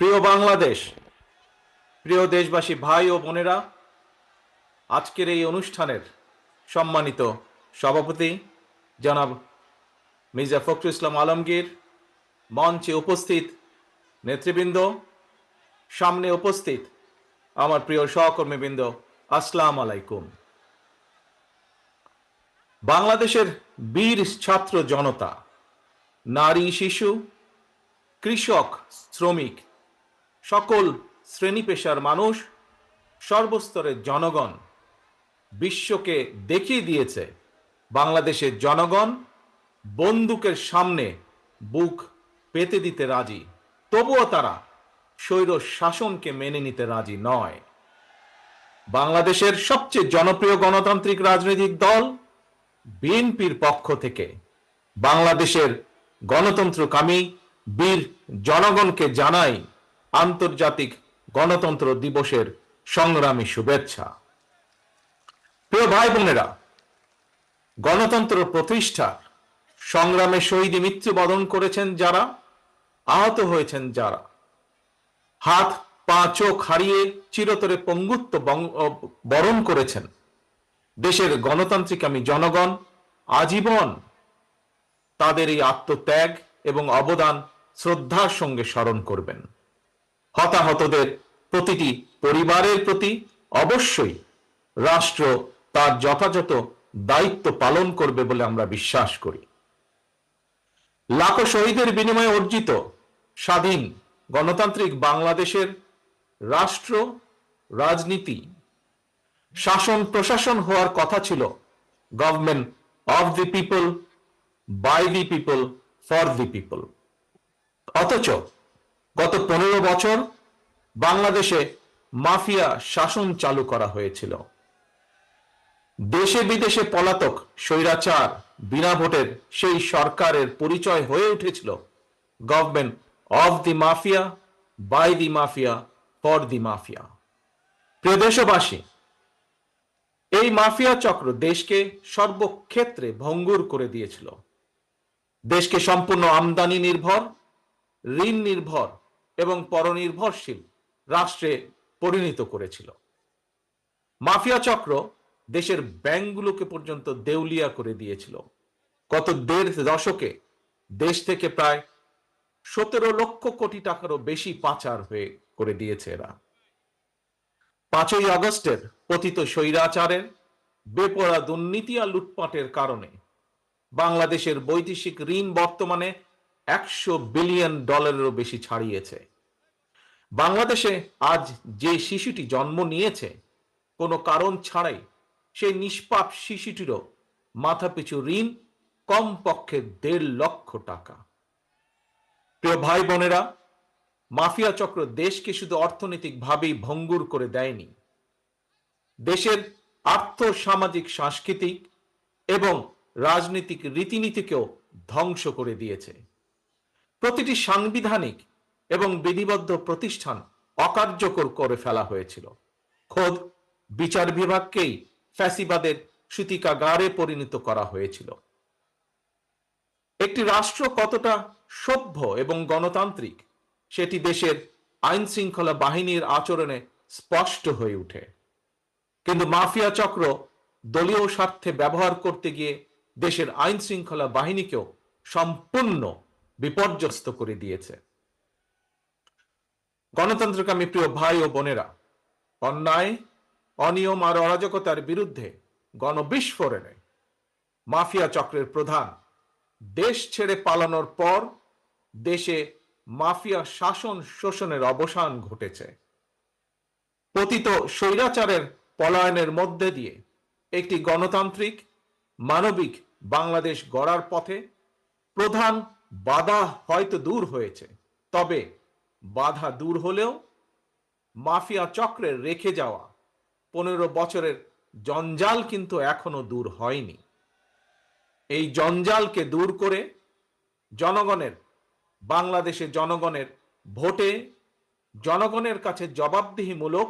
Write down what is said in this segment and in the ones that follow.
প্রিয় বাংলাদেশ, প্রিয় দেশবাসী ভাই ও বোনেরা, আজকের এই অনুষ্ঠানের সম্মানিত সভাপতি জনাব মির্জা ফখরুল ইসলাম আলমগীর মঞ্চে উপস্থিত নেতৃবৃন্দ, সামনে উপস্থিত আমার প্রিয় সহকর্মীবৃন্দ, আসসালাম আলাইকুম। বাংলাদেশের বীর ছাত্র জনতা, নারী, শিশু, কৃষক, শ্রমিক সকল শ্রেণি পেশার মানুষ, সর্বস্তরের জনগণ বিশ্বকে দেখিয়ে দিয়েছে বাংলাদেশের জনগণ বন্দুকের সামনে বুক পেতে দিতে রাজি। তবুও তারা স্বৈর শাসনকে মেনে নিতে রাজি নয়। বাংলাদেশের সবচেয়ে জনপ্রিয় গণতান্ত্রিক রাজনৈতিক দল বিএনপির পক্ষ থেকে বাংলাদেশের গণতন্ত্রকামী বীর জনগণকে জানাই আন্তর্জাতিক গণতন্ত্র দিবসের সংগ্রামী শুভেচ্ছা। প্রিয় ভাই বোনেরা, গণতন্ত্র প্রতিষ্ঠা সংগ্রামে শহীদ মৃত্যুবরণ করেছেন যারা, আহত হয়েছেন যারা, হাত, পা, চোখ হারিয়ে চিরতরে পঙ্গুত্ব বরণ করেছেন, দেশের গণতান্ত্রিক আমি জনগণ আজীবন তাদের এই আত্মত্যাগ এবং অবদান শ্রদ্ধার সঙ্গে স্মরণ করবেন। হতাহতদের প্রতিটি পরিবারের প্রতি অবশ্যই রাষ্ট্র তার যথাযথ দায়িত্ব পালন করবে বলে আমরা বিশ্বাস করি। লাখো শহীদের বিনিময়ে অর্জিত স্বাধীন গণতান্ত্রিক বাংলাদেশের রাষ্ট্র, রাজনীতি, শাসন, প্রশাসন হওয়ার কথা ছিল government of the people, by the people, for the people. অথচ গত পনেরো বছর বাংলাদেশে মাফিয়া শাসন চালু করা হয়েছিল। দেশে বিদেশে পলাতক, স্বৈরাচার, বিনা ভোটের সেই সরকারের পরিচয় হয়ে উঠেছিল government of the mafia by the mafia for the mafia প্রিয় দেশবাসী, এই মাফিয়া চক্র দেশকে সর্বক্ষেত্রে ভঙ্গুর করে দিয়েছিল। দেশকে সম্পূর্ণ আমদানি নির্ভর, ঋণ নির্ভর এবং পরনির্ভরশীল রাষ্ট্রে পরিণত করেছিল। মাফিয়া চক্র দেশের ব্যাংকগুলোকে পর্যন্ত দেউলিয়া করে দিয়েছিল। গত দেড় দশকে দেশ থেকে প্রায় সতেরো লক্ষ কোটি টাকারও বেশি পাচার হয়ে করে দিয়েছে এরা। পাঁচই আগস্টের পতিত স্বৈরাচারের বেপরা দুর্নীতি আর লুটপাটের কারণে বাংলাদেশের বৈদেশিক ঋণ বর্তমানে একশো বিলিয়ন ডলারেরও বেশি ছাড়িয়েছে। বাংলাদেশে আজ যে শিশুটি জন্ম নিয়েছে, কোনো কারণ ছাড়াই সেই নিষ্পাপ শিশুটিরও মাথাপিছু ঋণ, কমপক্ষে দেড় লক্ষ টাকা। প্রিয় ভাই বোনেরা, মাফিয়া চক্র দেশকে শুধু অর্থনৈতিকভাবেই ভঙ্গুর করে দেয়নি। দেশের আর্থ সামাজিক সাংস্কৃতিক এবং রাজনৈতিক রীতিনীতিকেও ধ্বংস করে দিয়েছে। প্রতিটি সাংবিধানিক এবং বিধিবদ্ধ প্রতিষ্ঠান অকার্যকর করে ফেলা হয়েছিল। খোদ বিচার বিভাগকেই ফ্যাসিবাদের সূতিকাগারে পরিণত করা হয়েছিল। একটি রাষ্ট্র কতটা সভ্য এবং গণতান্ত্রিক, সেটি দেশের আইন শৃঙ্খলা বাহিনীর আচরণে স্পষ্ট হয়ে ওঠে। কিন্তু মাফিয়া চক্র দলীয় স্বার্থে ব্যবহার করতে গিয়ে দেশের আইন শৃঙ্খলা বাহিনীকেও সম্পূর্ণ বিপর্যস্ত করে দিয়েছে। গণতন্ত্রকামী প্রিয় ভাই ও বোনেরা, অন্যায়, অনিয়ম আর অরাজকতার বিরুদ্ধে গণবিস্ফোরণে মাফিয়া চক্রের প্রধান, দেশ ছেড়ে পালানোর পর দেশে মাফিয়া শাসন শোষণের অবসান ঘটেছে। পতিত স্বৈরাচারের পলায়নের মধ্যে দিয়ে একটি গণতান্ত্রিক, মানবিক বাংলাদেশ গড়ার পথে প্রধান বাধা হয়তো দূর হয়েছে, তবে বাধা দূর হলেও মাফিয়া চক্রের রেখে যাওয়া পনেরো বছরের জঞ্জাল কিন্তু এখনও দূর হয়নি। এই জঞ্জালকে দূর করে জনগণের, বাংলাদেশে জনগণের ভোটে জনগণের কাছে জবাবদিহিমূলক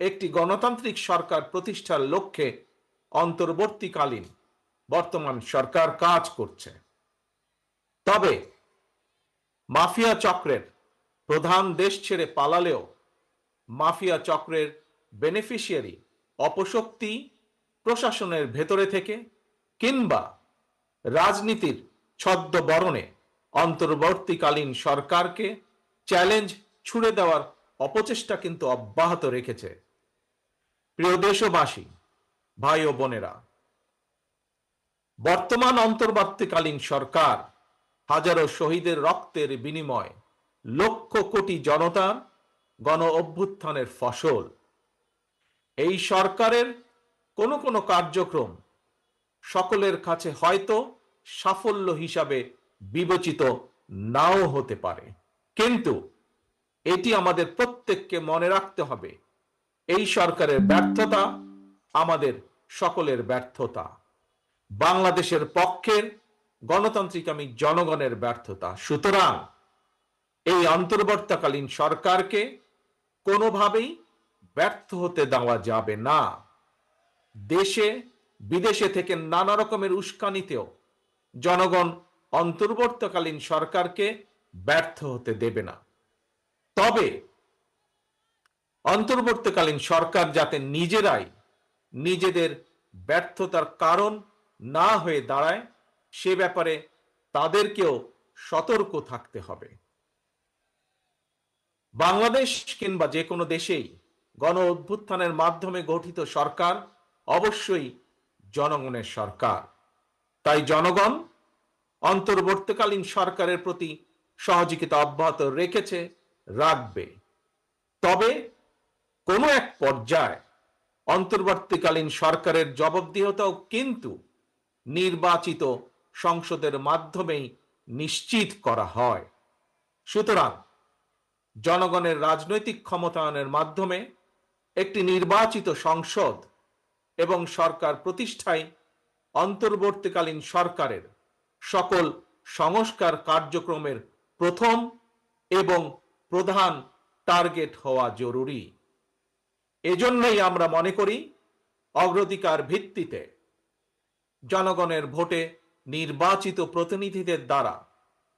একটি গণতান্ত্রিক সরকার প্রতিষ্ঠার লক্ষ্যে অন্তর্বর্তীকালীন বর্তমান সরকার কাজ করছে। তবে মাফিয়া চক্রের প্রধান দেশ ছেড়ে পালালেও মাফিয়া চক্রের বেনিফিশিয়ারি অপশক্তি প্রশাসনের ভেতরে থেকে কিংবা রাজনীতির ছদ্মবরণে অন্তর্বর্তীকালীন সরকারকে চ্যালেঞ্জ ছুড়ে দেওয়ার অপচেষ্টা কিন্তু অব্যাহত রেখেছে। প্রিয় দেশবাসী, ভাই ও বোনেরা, বর্তমান অন্তর্বর্তীকালীন সরকার হাজারো শহীদের রক্তের বিনিময় লক্ষ কোটি জনতার গণ অভ্যুত্থানের ফসল। এই সরকারের কোনো কোনো কার্যক্রম সকলের কাছে হয়তো সাফল্য হিসাবে বিবেচিত নাও হতে পারে। কিন্তু এটি আমাদের প্রত্যেককে মনে রাখতে হবে, এই সরকারের ব্যর্থতা আমাদের সকলের ব্যর্থতা। বাংলাদেশের পক্ষের গণতান্ত্রিক আমি জনগণের ব্যর্থতা। সুতরাং এই অন্তর্বর্তীকালীন সরকারকে কোনোভাবেই ব্যর্থ হতে দেওয়া যাবে না। দেশে, বিদেশে থেকে নানা রকমের উস্কানিতেও জনগণ অন্তর্বর্তীকালীন সরকারকে ব্যর্থ হতে দেবে না। তবে অন্তর্বর্তীকালীন সরকার যাতে নিজেরাই নিজেদের ব্যর্থতার কারণ না হয়ে দাঁড়ায়, সে ব্যাপারে তাদেরকেও সতর্ক থাকতে হবে। বাংলাদেশ কিংবা যে কোনো দেশেই গণ অভ্যুত্থানের মাধ্যমে গঠিত সরকার অবশ্যই জনগণের সরকার। তাই জনগণ অন্তর্বর্তীকালীন সরকারের প্রতি সহযোগিতা অব্যাহত রেখেছে, রাখবে। তবে কোনো এক পর্যায়ে অন্তর্বর্তীকালীন সরকারের জবাবদিহতাও কিন্তু নির্বাচিত সংসদের মাধ্যমেই নিশ্চিত করা হয়। সুতরাং জনগণের রাজনৈতিক ক্ষমতায়নের মাধ্যমে একটি নির্বাচিত সংসদ এবং সরকার প্রতিষ্ঠায় অন্তর্বর্তীকালীন সরকারের সকল সংস্কার কার্যক্রমের প্রথম এবং প্রধান টার্গেট হওয়া জরুরি। এজন্যই আমরা মনে করি অগ্রাধিকার ভিত্তিতে জনগণের ভোটে নির্বাচিত প্রতিনিধিদের দ্বারা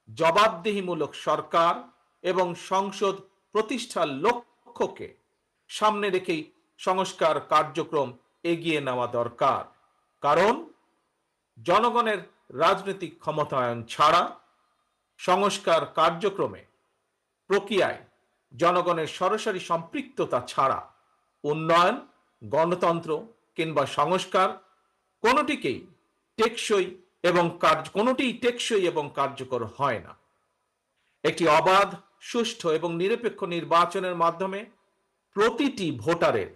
জবাবদিহিমূলক সরকার এবং সংসদ প্রতিষ্ঠার লক্ষ্যকে সামনে রেখেই সংস্কার কার্যক্রম এগিয়ে নেওয়া দরকার। কারণ, জনগণের রাজনৈতিক ক্ষমতায়ন ছাড়া সংস্কার কার্যক্রমে প্রক্রিয়ায় জনগণের সরাসরি সম্পৃক্ততা ছাড়া উন্নয়ন, গণতন্ত্র কিংবা সংস্কার কোনোটিকেই টেকসই এবং কার্য, কোনোটিই টেকসই এবং কার্যকর হয় না। একটি অবাধ সুষ্ঠু এবং নিরপেক্ষ নির্বাচনের মাধ্যমে প্রতিটি ভোটারের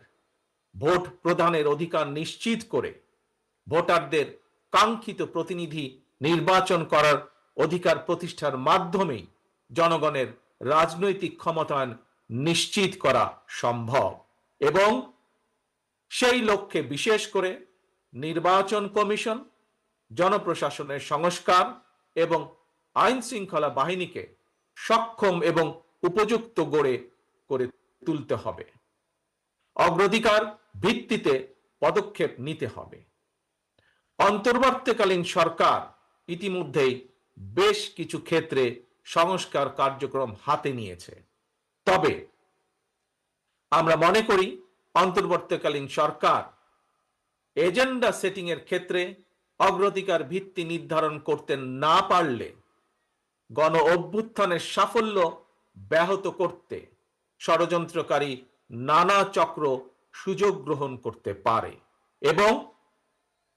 ভোট প্রদানের অধিকার নিশ্চিত করে ভোটারদের কাঙ্ক্ষিত প্রতিনিধি নির্বাচন করার অধিকার প্রতিষ্ঠার মাধ্যমেই জনগণের রাজনৈতিক ক্ষমতায়ন নিশ্চিত করা সম্ভব। এবং সেই লক্ষ্যে বিশেষ করে নির্বাচন কমিশন, জনপ্রশাসনের সংস্কার এবং আইন শৃঙ্খলা বাহিনীকে সক্ষম এবং উপযুক্ত গড়ে, করে তুলতে হবে। অগ্রাধিকার ভিত্তিতে পদক্ষেপ নিতে হবে। অন্তর্বর্তীকালীন সরকার ইতিমধ্যেই বেশ কিছু ক্ষেত্রে সংস্কার কার্যক্রম হাতে নিয়েছে। তবে আমরা মনে করি, অন্তর্বর্তীকালীন সরকার এজেন্ডা সেটিং এর ক্ষেত্রে অগ্রাধিকার ভিত্তি নির্ধারণ করতে না পারলে গণ অভ্যুত্থানের সাফল্য ব্যাহত করতে ষড়যন্ত্রকারী নানা চক্র সুযোগ গ্রহণ করতে পারে এবং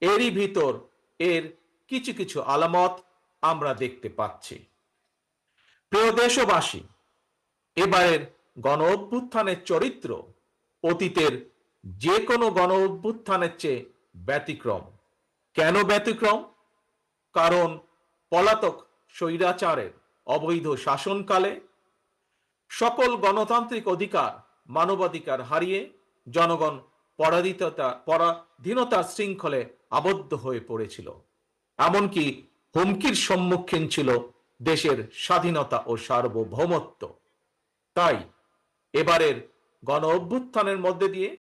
এরই ভিতর এর কিছু কিছু আলামত আমরা দেখতে পাচ্ছি। প্রিয় দেশবাসী, এবারের গণ অভ্যুত্থানের চরিত্র অতীতের যে কোনো গণ অভ্যুত্থানের চেয়ে ব্যতিক্রম। কেন ব্যতিক্রম? কারণ পলাতক স্বৈরাচারের অবৈধ শাসনকালে সকল গণতান্ত্রিক অধিকার, মানবাধিকার হারিয়ে জনগণ পরাধীনতা, পরাধীনতার শৃঙ্খলে আবদ্ধ হয়ে পড়েছিল। এমনকি হুমকির সম্মুখীন ছিল দেশের স্বাধীনতা ও সার্বভৌমত্ব। তাই এবারের গণ অভ্যুত্থানের মধ্যে দিয়ে